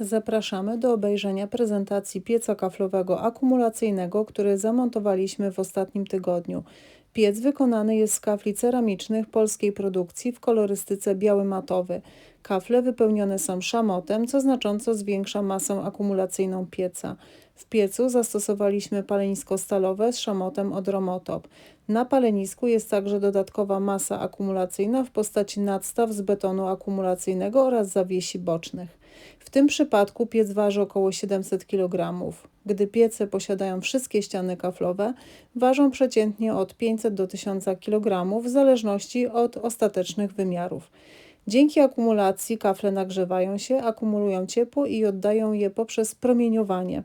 Zapraszamy do obejrzenia prezentacji pieca kaflowego akumulacyjnego, który zamontowaliśmy w ostatnim tygodniu. Piec wykonany jest z kafli ceramicznych polskiej produkcji w kolorystyce biały matowy. Kafle wypełnione są szamotem, co znacząco zwiększa masę akumulacyjną pieca. W piecu zastosowaliśmy palenisko stalowe z szamotem od Romotop. Na palenisku jest także dodatkowa masa akumulacyjna w postaci nadstaw z betonu akumulacyjnego oraz zawiesi bocznych. W tym przypadku piec waży około 700 kg. Gdy piece posiadają wszystkie ściany kaflowe, ważą przeciętnie od 500 do 1000 kg w zależności od ostatecznych wymiarów. Dzięki akumulacji kafle nagrzewają się, akumulują ciepło i oddają je poprzez promieniowanie.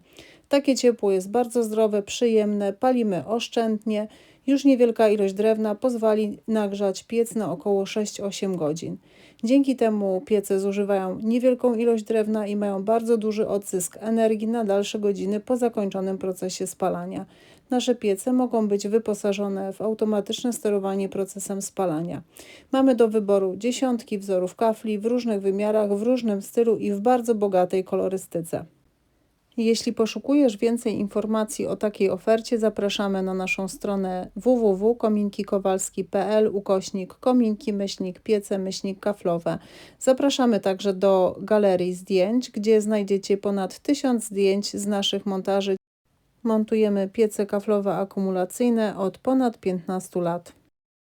Takie ciepło jest bardzo zdrowe, przyjemne, palimy oszczędnie. Już niewielka ilość drewna pozwoli nagrzać piec na około 6-8 godzin. Dzięki temu piece zużywają niewielką ilość drewna i mają bardzo duży odzysk energii na dalsze godziny po zakończonym procesie spalania. Nasze piece mogą być wyposażone w automatyczne sterowanie procesem spalania. Mamy do wyboru dziesiątki wzorów kafli w różnych wymiarach, w różnym stylu i w bardzo bogatej kolorystyce. Jeśli poszukujesz więcej informacji o takiej ofercie, zapraszamy na naszą stronę www.kominkikowalski.pl ukośnik kominki myślnik piece myślnik kaflowe. Zapraszamy także do galerii zdjęć, gdzie znajdziecie ponad 1000 zdjęć z naszych montaży. Montujemy piece kaflowe akumulacyjne od ponad 15 lat.